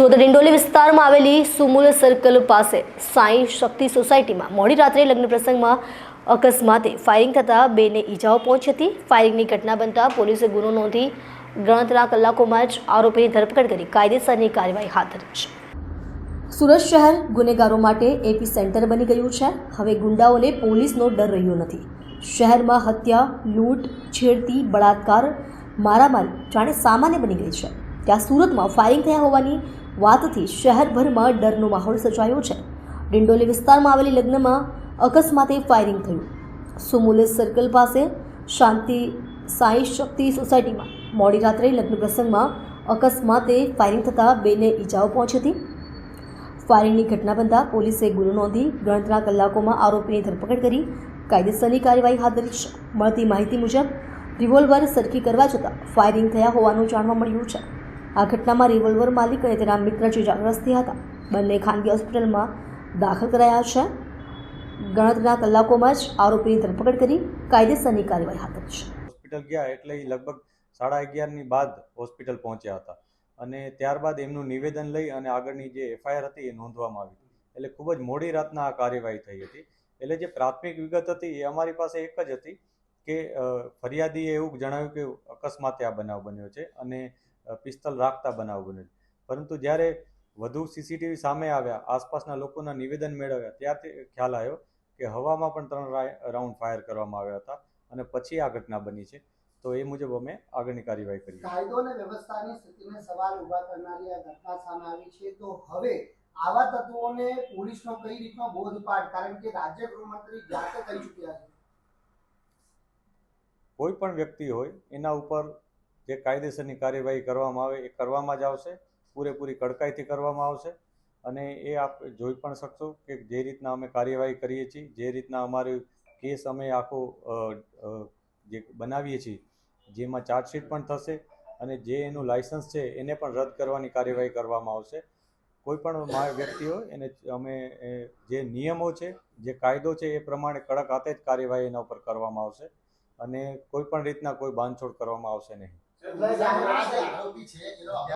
સુરત ડિંડોલી વિસ્તારમાં આવેલી સુમુલ સર્કલ પાસે સાંઈ શક્તિ સોસાયટીમાં મોડી રાત્રે લગ્ન પ્રસંગમાં અકસ્માતે ફાયરિંગ થતાં બેને ઈજાઓ પહોંચી હતી. ફાયરિંગની ઘટના બનતા પોલીસે ગુનો નોંધી ગણતરા કલાકોમાં જ આરોપીની ધરપકડ કરી કાયદેસરની કાર્યવાહી હાથ ધરી છે. સુરત શહેર ગુનેગારો માટે એપી સેન્ટર બની ગયું છે. હવે ગુંડાઓને પોલીસનો ડર રહ્યો નથી. શહેરમાં હત્યા, લૂંટ, છેડતી, બળાત્કાર, મારામારી જાણે સામાન્ય બની ગઈ છે. ત્યાં સુરતમાં ફાયરિંગ થયા હોવાની વાતથી શહેરભરમાં ડરનો માહોલ સર્જાયો છે. ડિંડોલી વિસ્તારમાં આવેલી લગ્નમાં અકસ્માતે ફાયરિંગ થયું. સુમુલે સર્કલ પાસે શાંતિ, સાંઈ શક્તિ સોસાયટીમાં મોડી રાત્રે લગ્ન પ્રસંગમાં અકસ્માતે ફાયરિંગ થતાં બેને ઈજાઓ પહોંચી હતી. ફાયરિંગની ઘટના બનતા પોલીસે ગુનો નોંધી ગણતરા કલાકોમાં આરોપીની ધરપકડ કરી કાયદેસરની કાર્યવાહી હાથ ધરી મળતી માહિતી મુજબ રિવોલ્વર સરખી કરવા જતાં ફાયરિંગ થયા હોવાનું જાણવા મળ્યું છે. આ ઘટનામાં રિવોલ્વર માલિક અને તેના મિત્ર ઇજાગ્રસ્ત હતા, બંને ખાનગી હોસ્પિટલમાં દાખલ કરાયા છે. ગણતરીના કલાકોમાં જ આરોપીની ધરપકડ કરી કાયદેસરની કાર્યવાહી હાથ ધરી છે. હોસ્પિટલ ગયા એટલે લગભગ સાડા અગિયારની બાદ હોસ્પિટલ પહોંચ્યા હતા અને ત્યારબાદ એમનું નિવેદન લઈ અને આગળની જે એફઆઈઆર હતી એ નોંધવામાં આવી એટલે ખૂબ જ મોડી રાતના આ કાર્યવાહી થઈ હતી. એટલે જે પ્રાથમિક વિગત હતી એ અમારી પાસે એક જ હતી કે ફરિયાદીએ એવું જણાવ્યું કે અકસ્માતે આ બનાવ બન્યો છે અને પિસ્તલ રાખતા બનાવ બન્યો પરંતુ જ્યારે વધુ સીસીટીવી સામે આવ્યા આસપાસના લોકોના નિવેદન મેળવ્યા ત્યારથી ખ્યાલ આવ્યો કે હવામાં પણ ત્રણ રાઉન્ડ ફાયર કરવામાં આવ્યા હતા અને પછી આ ઘટના બની છે. તો એ મુજબ અમે આગળની કાર્યવાહી કરી કાયદો અને વ્યવસ્થાની સ્થિતિને સવાલ ઊભા કરનારી આ ઘટના સામે આવી છે. તો હવે આવા તત્વોને પોલીસનો કઈ રીતનો બોધપાઠ? કારણ કે રાજ્ય ગૃહમંત્રી જાતે કહી ચૂક્યા છે. કોઈ પણ વ્યક્તિ હોય એના ઉપર જે કાયદેસરની કાર્યવાહી કરવામાં આવે એ કરવામાં જ આવશે, પૂરેપૂરી કડકાઈથી કરવામાં આવશે અને એ આપ જોઈ પણ શકશો કે જે રીતના અમે કાર્યવાહી કરીએ છીએ, જે રીતના અમારો કેસ અમે આખો જે બનાવીએ છીએ, જેમાં ચાર્જશીટ પણ થશે અને જે એનું લાયસન્સ છે એને પણ રદ કરવાની કાર્યવાહી કરવામાં આવશે. કોઈ પણ વ્યક્તિ હોય એને અમે જે નિયમો છે, જે કાયદો છે એ પ્રમાણે કડક હાથે જ કાર્યવાહી એના ઉપર કરવામાં આવશે અને કોઈ પણ રીતના કોઈ બાંધછોડ કરવામાં આવશે નહીં. એટલે જે આ જે આરોપી છે એનો